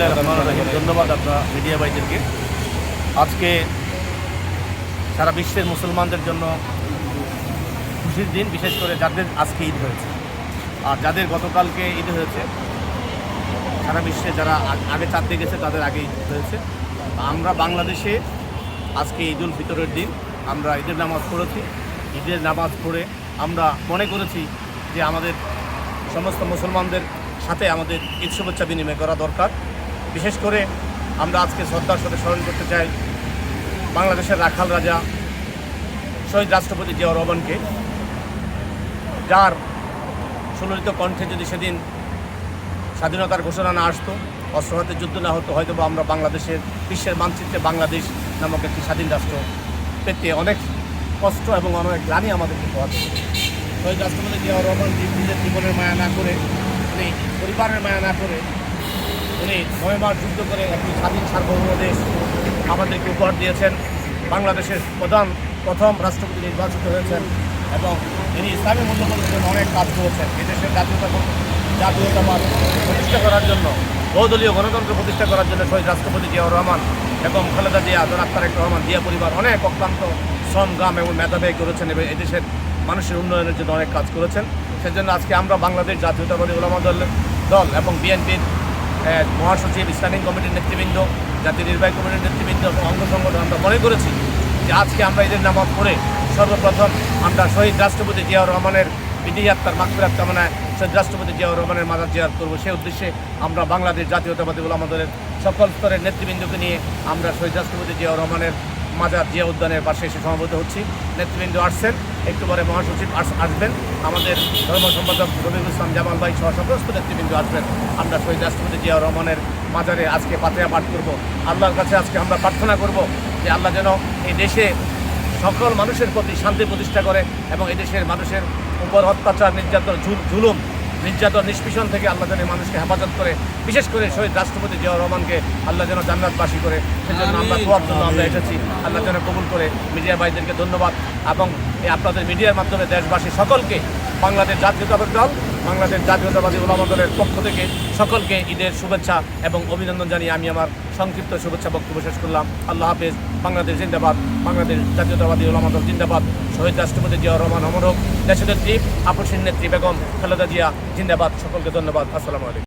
বিসমিল্লাহ রহমান রহিম। ধন্যবাদ আপনার মিডিয়া ভাইদেরকে। আজকে সারা বিশ্বের মুসলমানদের জন্য খুশির দিন, বিশেষ করে যাদের আজকে ঈদ হয়েছে। আর যাদের গতকালকে ঈদ হয়েছে, সারা বিশ্বে যারা আগে চাঁদতে গেছে, তাদের আগে ঈদ হয়েছে। আমরা বাংলাদেশে আজকে ঈদুল ফিতরের দিন, আমরা ঈদের নামাজ পড়েছি। ঈদের নামাজ পড়ে আমরা মনে করেছি যে আমাদের সমস্ত মুসলমানদের সাথে আমাদের ঈদ শুভেচ্ছা বিনিময় করা দরকার। বিশেষ করে আমরা আজকে শ্রদ্ধার সাথে স্মরণ করতে চাই বাংলাদেশের রাখাল রাজা, শহীদ রাষ্ট্রপতি জিয়া রহমানকে, যার সুললিত কণ্ঠে যদি সেদিন স্বাধীনতার ঘোষণা না আসতো, অস্ত্র যুদ্ধ না হতো হয়তো বা আমরা বাংলাদেশের, বিশ্বের মানচিত্রে বাংলাদেশ নামক একটি স্বাধীন রাষ্ট্র পেতে অনেক কষ্ট এবং অনেক গ্লানি আমাদেরকে পোহাতে হতো। শহীদ রাষ্ট্রপতি জিয়াউর রহমান নিজের জীবনের মায়া না করে উনি পরিবারের মায়া না করে উনি নয় যুদ্ধ করে একটি স্বাধীন সার্বভৌম দেশ আমাদেরকে উপহার দিয়েছেন। বাংলাদেশের প্রধান, প্রথম রাষ্ট্রপতি নির্বাচিত হয়েছেন এবং তিনি ইসলামী মূল্যবোধের জন্য অনেক কাজ করেছেন। এদেশের জাতীয়তা জাতীয়তাবাদ প্রতিষ্ঠা করার জন্য, বহুদলীয় গণতন্ত্র প্রতিষ্ঠা করার জন্য শহীদ রাষ্ট্রপতি জিয়াউর রহমান এবং খালেদা জিয়া জনাব তারেক রহমান, জিয়া পরিবার অনেক অক্লান্ত শ্রম গাম এবং মেধা ব্যয় করেছেন এবং এদেশের মানুষের উন্নয়নের জন্য অনেক কাজ করেছেন। সেজন্য আজকে আমরা বাংলাদেশ জাতীয়তাবাদী ওলামা দল দল এবং বিএনপির মহাসচিব ইসলামিক কমিটির নেতৃবৃন্দ, জাতীয় নির্বাহী কমিটির নেতৃবৃন্দ এবং অঙ্গ সংগঠন আমরা মনে করেছি যে আজকে আমরা এদের নামাজ করে সর্বপ্রথম আমরা শহীদ রাষ্ট্রপতি জিয়াউর রহমানের বিধি আত্মার মাকফিরাত কামনায় শহীদ রাষ্ট্রপতি জিয়াউর রহমানের মাদার জিয়ার করব। সেই উদ্দেশ্যে আমরা বাংলাদেশ জাতীয়তাবাদী বলে আমাদের সকল স্তরের নেতৃবৃন্দকে নিয়ে আমরা শহীদ রাষ্ট্রপতি জিয়াউর রহমানের মাজার জিয়া উদ্যানের পাশে এসে সমবেত হচ্ছি। নেতৃবৃন্দ আসছেন, একটু পরে মহাসচিব আসবেন। আমাদের ধর্ম সম্পাদক রবিউল ইসলাম জামাল ভাই সহ সমস্ত নেতৃবৃন্দ আসবেন। আমরা শহীদ রাষ্ট্রপতি জিয়াউর রহমানের মাজারে আজকে পাতিয়া পাঠ করব। আল্লাহর কাছে আজকে আমরা প্রার্থনা করব যে আল্লাহ যেন এই দেশে সকল মানুষের প্রতি শান্তি প্রতিষ্ঠা করে এবং এই দেশের মানুষের উপর অত্যাচার, নির্যাতন, ঝুল- জুলুম নির্যাতন নিষ্পীষণ থেকে আল্লাহ যেন মানুষকে হেফাজত করে বিশেষ করে শহীদ রাষ্ট্রপতি জিয়াউর রহমানকে আল্লাহ যেন জান্নাতবাসী করে। সেজন্য আমরা দোয়ার জন্য আমরা এসেছি। আল্লাহ যেন কবুল করে। মিডিয়া ভাইদেরকে ধন্যবাদ। এবং এই আপনাদের মিডিয়ার মাধ্যমে দেশবাসী সকলকে বাংলাদেশ জাতীয়তাবাদী দল বাংলাদেশ জাতীয়তাবাদী ওলামা দলের পক্ষ থেকে সকলকে ঈদের শুভেচ্ছা এবং অভিনন্দন জানিয়ে আমি আমার সংক্ষিপ্ত শুভেচ্ছা বক্তব্য শেষ করলাম। আল্লাহ হাফেজ। বাংলাদেশ জিন্দাবাদ, বাংলাদেশ জাতীয়তাবাদী ওলামা দল জিন্দাবাদ, শহীদ রাষ্ট্রপতি জিয়া রহমান অমরক দেশনেত্রী আপসীন নেত্রী বেগম খালেদা জিয়া জিন্দাবাদ। সকলকে ধন্যবাদ। আসসালামু আলাইকুম।